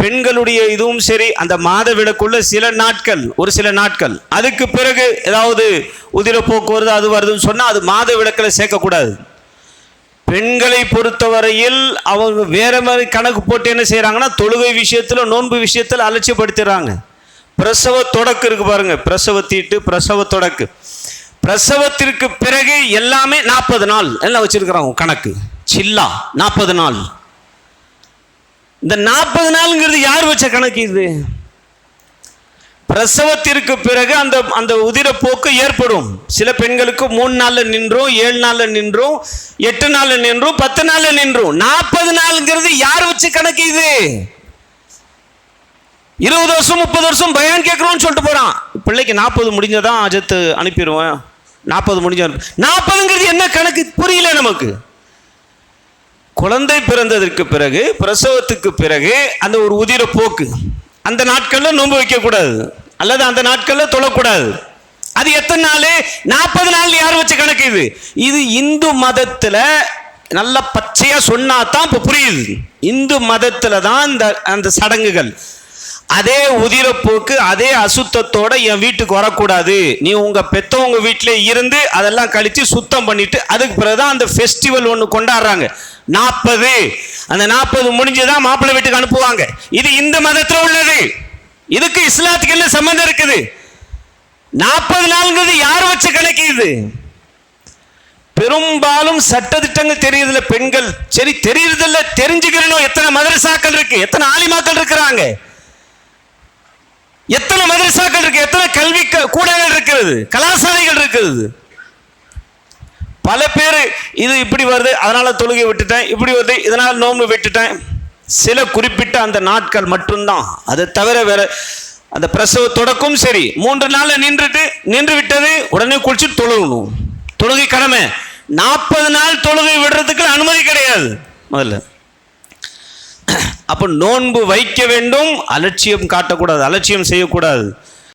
பெண்களுடைய இதுவும் சரி அந்த மாதவிடக்குள்ள சில நாட்கள் ஒரு சில நாட்கள். அதுக்கு பிறகு ஏதாவது உதிரப்போக்கு வருது அது வருதுன்னு சொன்னால் அது மாத விளக்கில் சேர்க்கக்கூடாது. பெண்களை பொறுத்தவரையில் அவங்க வேற மாதிரி கணக்கு போட்டு என்ன செய்கிறாங்கன்னா தொழுகை விஷயத்தில் நோன்பு விஷயத்தில் அலட்சியப்படுத்திடுறாங்க. பிரசவ தொடக்கு இருக்கு பாருங்க பிரசவ தீட்டு பிரசவ தொடக்கு. பிரசவத்திற்கு பிறகு எல்லாமே நாற்பது நாள் எல்லாம் வச்சிருக்கிறாங்க கணக்கு. சில்லா நாற்பது நாள். இந்த நாற்பது நாளுங்கிறது யார் வச்ச கணக்கு இது? பிரசவத்திற்கு பிறகு அந்த அந்த உதிரப்போக்கு ஏற்படும். சில பெண்களுக்கு மூணு நாளில் நின்றும் ஏழு நாளில் நின்றும் எட்டு நாளில் நின்றும் பத்து நாளில் நின்றும். நாற்பது நாளுங்கிறது யார் வச்சு கணக்கு இது? இருபது வருஷம் முப்பது வருஷம் பயான் கேட்குறோம்னு சொல்லிட்டு போறான். பிள்ளைக்கு நாற்பது முடிஞ்சதான் அஜத்து அனுப்பிடுவேன் நாற்பது முடிஞ்ச நாற்பதுங்கிறது என்ன கணக்கு? புரியல நமக்கு. குழந்தை பிறந்ததற்கு பிறகு பிரசவத்துக்கு பிறகு அந்த ஒரு உதிர போக்கு. அந்த நாட்களில் நோன்பு வைக்கக்கூடாது. அல்லது அந்த நாட்களில் தொழக்கூடாது. அது எத்தனை நாள்? நாற்பது நாள் யார் வச்ச கணக்கு இது? இது இந்து மதத்தில் நல்ல பச்சையாக சொன்னா தான் இப்போ புரியுது. இந்து மதத்தில் தான் இந்த அந்த சடங்குகள். அதே உதிரப்போக்கு அதே அசுத்தத்தோட என் வீட்டுக்கு வரக்கூடாது. நீ உங்கள் பெத்தவங்க வீட்டிலே இருந்து அதெல்லாம் கழிச்சு சுத்தம் பண்ணிட்டு அதுக்கு பிறகு தான் அந்த ஃபெஸ்டிவல் ஒன்று கொண்டாடுறாங்க. நாற்பது அந்த நாற்பது முடிஞ்சுதான் மாப்பிள்ளை வீட்டுக்கு அனுப்புவாங்க. இது இந்த மதத்தில் உள்ளது. இதுக்கு இஸ்லாத்துக்கு என்ன சம்பந்தம் இருக்குது? நாற்பது நாளுங்கிறது யார் வச்ச கணக்கு இது பெரும்பாலும் சட்டதிட்டங்கள் தெரியுதுல பெண்கள். சரி தெரியுறதில்ல தெரிஞ்சுக்கிறனோ எத்தனை மதரசாக்கள் இருக்கு எத்தனை ஆலிமாக்கள் இருக்கிறாங்க? எத்தனை மதரசாக்கள் இருக்கு எத்தனை கல்வி க- கூடங்கள் இருக்கிறது கலாசாலைகள் இருக்கிறது? பல பேர் இது இப்படி வருது அதனால் தொழுகை விட்டுட்டேன் இப்படி வருது இதனால் நோன்பு விட்டுட்டேன். சில குறிப்பிட்ட அந்த நாட்கள் மட்டும்தான். அதை தவிர வேற அந்த பிரசவ தொடக்கும் சரி. மூன்று நாளில் நின்றுட்டு நின்று விட்டது உடனே குளிச்சு தொழுகணும். தொழுகை கடமை. நாற்பது நாள் தொழுகை விடுறதுக்கு அனுமதி கிடையாது முதல்ல. அப்போ நோன்பு வைக்க வேண்டும் அலட்சியம் காட்டக்கூடாது அலட்சியம் செய்யக்கூடாது.